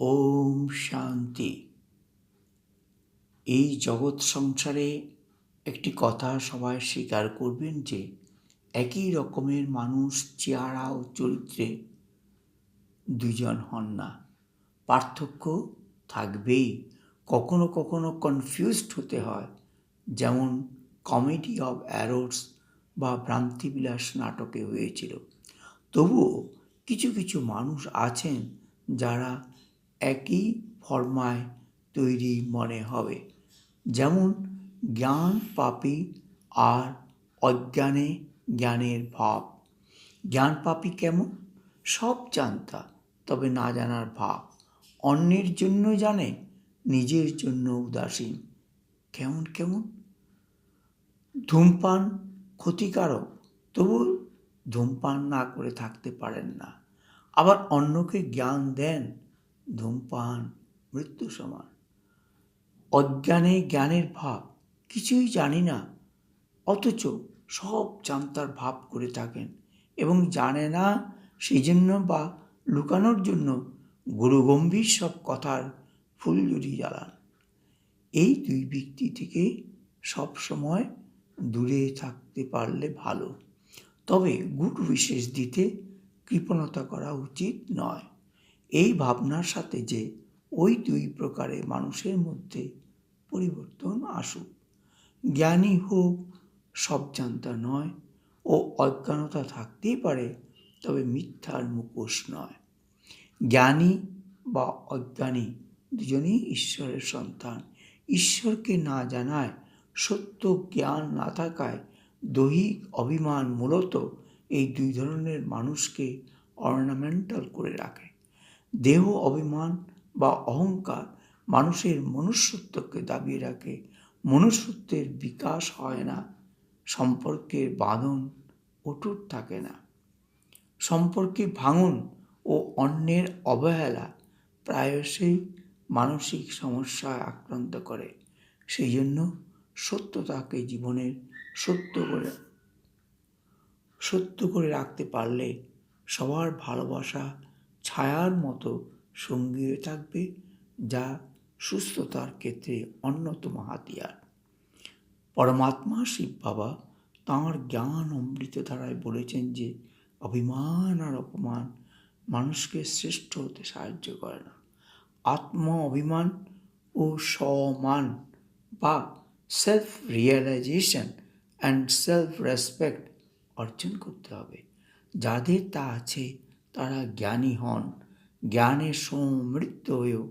ওম শান্তি। এই জগৎ সংসারে একটি কথা সবাই স্বীকার করবেন যে, একই রকমের মানুষ, চেহারা ও চরিত্রে দুজন হন না। পার্থক্য থাকবেই। কখনো কখনো কনফিউজড হতে হয়। যেমন কমেডি অফ অ্যারোস বা ভ্রান্তিবিলাস নাটকে হয়েছিল। তবুও কিছু কিছু মানুষ আছেন যারা একই ফর্মায় তৈরি মনে হবে। যেমন, জ্ঞান পাপী আর অজ্ঞানে জ্ঞানের ভাব। জ্ঞান পাপী কেমন? সব জানতা, তবে না জানার ভাব। অন্যের জন্য জানে, নিজের জন্য উদাসীন। কেমন কেমন? ধূমপান ক্ষতিকারক, তবু ধূমপান না করে থাকতে পারেন না। আবার অন্যকে জ্ঞান দেন ধূমপান, মৃত্যু সমান। অজ্ঞানে জ্ঞানের ভাব, কিছুই জানি না। অথচ সব জানতার ভাব করে থাকেন এবং জানে না সেই জন্য বা লুকানোর জন্য গুরুগম্ভীর সব কথার ফুলঝুরি জ্বালান। এই দুই ব্যক্তি থেকে সব সময় দূরে থাকতে পারলে ভালো। তবে গুরু বিশেষ দিতে কৃপণতা করা উচিত নয়। এই ভাবনার সাথে যে ওই দুই প্রকারের মানুষের মধ্যে পরিবর্তন আসুক। জ্ঞানী হোক সব জানতা নয় ও অজ্ঞানতা থাকতেই পারে, তবে মিথ্যার মুখোশ নয়। জ্ঞানী বা অজ্ঞানী দুজনেই ঈশ্বরের সন্তান। ঈশ্বরকে না জানায়, সত্য জ্ঞান না থাকায় দৈহিক অভিমান মূলত এই দুই ধরনের মানুষকে অর্নামেন্টাল করে রাখে। দেহ অভিমান বা অহংকার মানুষের মনুষ্যত্বকে দাবিয়ে রাখে। মনুষ্যত্বের বিকাশ হয় না। সম্পর্কের বাঁধন অটুট থাকে না। সম্পর্কে ভাঙন ও অন্যের অবহেলা প্রায়শই মানসিক সমস্যায় আক্রান্ত করে। সেই জন্য সত্যতাকে জীবনের সত্য করে সত্য করে রাখতে পারলে সবার ভালোবাসা ছায়ার মতো সঙ্গী হয়ে থাকবে যা সুস্থতার ক্ষেত্রে অন্যতম হাতিয়ার। পরমাত্মা শিব বাবা তাঁর জ্ঞান অমৃত ধারায় বলেছেন যে, অভিমান আর অপমান মানুষকে শ্রেষ্ঠ হতে সাহায্য করে না। আত্ম অভিমান ও সমান বা self realization and self respect অর্জন করতে হবে। যাদের তা আছে তারা জ্ঞানী হন। জ্ঞানে সমৃদ্ধ হয়েও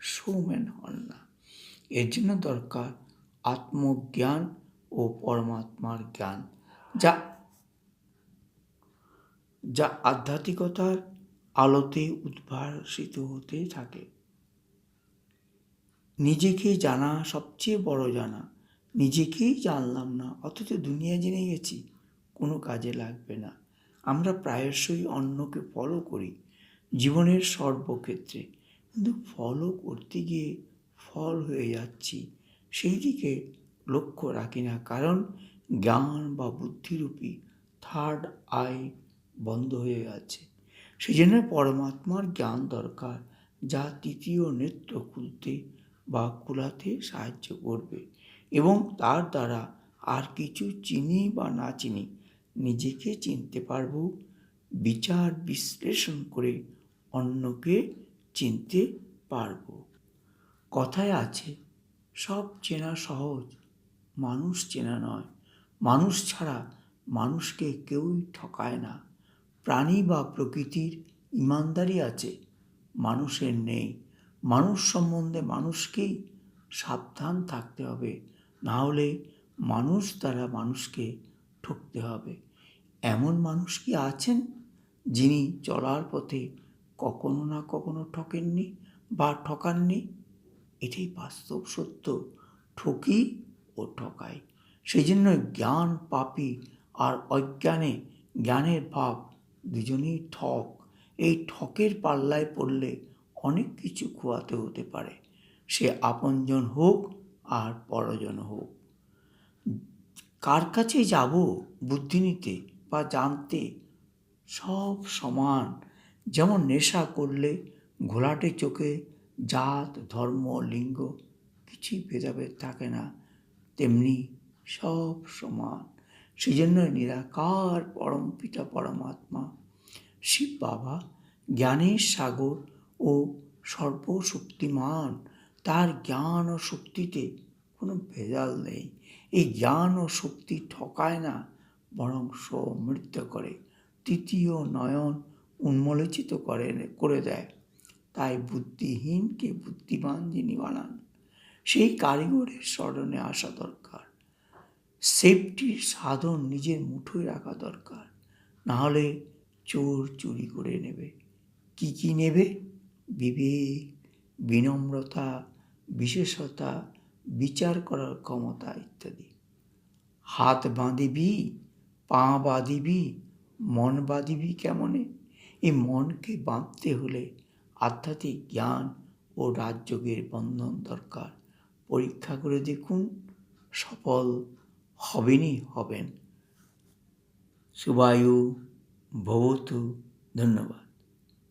সৌমেন হন না। এর জন্য দরকার আত্মজ্ঞান ও পরমাত্মার জ্ঞান, যা যা আধ্যাত্মিকতার আলোতে উদ্ভাসিত হতে থাকে। নিজেকে জানা সবচেয়ে বড় জানা, নিজেকেই জানলাম না, অথচ দুনিয়া জেনে গেছি, কোনো কাজে লাগবে না। আমরা প্রায়শই অন্যকে ফলো করি জীবনের সর্বক্ষেত্রে। কিন্তু ফলো করতে গিয়ে ফল হয়ে যাচ্ছি, সেই দিকে লক্ষ্য রাখি না। কারণ জ্ঞান বা বুদ্ধিরূপী থার্ড আই বন্ধ হয়ে গেছে সেই জন্য পরমাত্মার জ্ঞান দরকার, যা তৃতীয় নেত্র খুলতে বা খোলাতে সাহায্য করবে। এবং তার দ্বারা আর কিছু চিনি বা না চিনি নিজেকে চিনতে পারব, বিচার বিশ্লেষণ করে অন্যকে চিনতে পারব। কথায় আছে, সব চেনা সহজ, মানুষ চেনা নয়। মানুষ ছাড়া মানুষকে কেউই ঠকায় না। প্রাণী বা প্রকৃতির ইমানদারি আছে, মানুষের নেই। মানুষ সম্বন্ধে মানুষকেই সাবধান থাকতে হবে। না হলে মানুষ দ্বারা মানুষকে ঠকতে হবে। এমন মানুষ কি আছেন যিনি চলার পথে কখনো না কখনো ঠকেননি বা ঠকাননি? এটাই বাস্তব সত্য। ঠকি ও ঠকাই সেই জন্য জ্ঞান পাপি আর অজ্ঞানে জ্ঞানের ভাব দুজনেই ঠক। এই ঠকের পাল্লায় পড়লে অনেক কিছু খোয়াতে হতে পারে। সে আপনজন হোক আর পরজন হোক। কার কাছে যাব বুদ্ধি নিতে বা জানতে? সব সমান। যেমন নেশা করলে ঘোলাটে চোখে জাত, ধর্ম, লিঙ্গ কিছুই ভেদাভেদ থাকে না। তেমনি সব সমান। সেই জন্য নিরাকার পরম পিতা পরমাত্মা, শিব বাবা, জ্ঞানের সাগর ও সর্বশক্তিমান, তার জ্ঞান ও শক্তিতে কোনো ভেজাল নেই। এই জ্ঞান ও শক্তি ঠকায় না, বরং সমৃদ্ধ করে, তৃতীয় নয়ন উন্মোচিত করে করে দেয়। তাই বুদ্ধিহীনকে বুদ্ধিমান যিনি বানান, সেই কারিগরের স্মরণে আসা দরকার। সেফটির সাধন নিজের মুঠোয় রাখা দরকার, নাহলে চোর চুরি করে নেবে। কি কি নেবে? বিবেক, বিনম্রতা, বিশেষতা বিচার করার ক্ষমতা ইত্যাদি। হাত বাঁধিবি, পা বাঁধিবি, মন বাঁধিবি কেমনে? এই মনকে বাঁধতে হলে আধ্যাত্মিক জ্ঞান ও রাজযোগের বন্ধন দরকার। পরীক্ষা করে দেখুন, সফল হবেনই হবেন। শুভায়ু, ভবতু, ধন্যবাদ।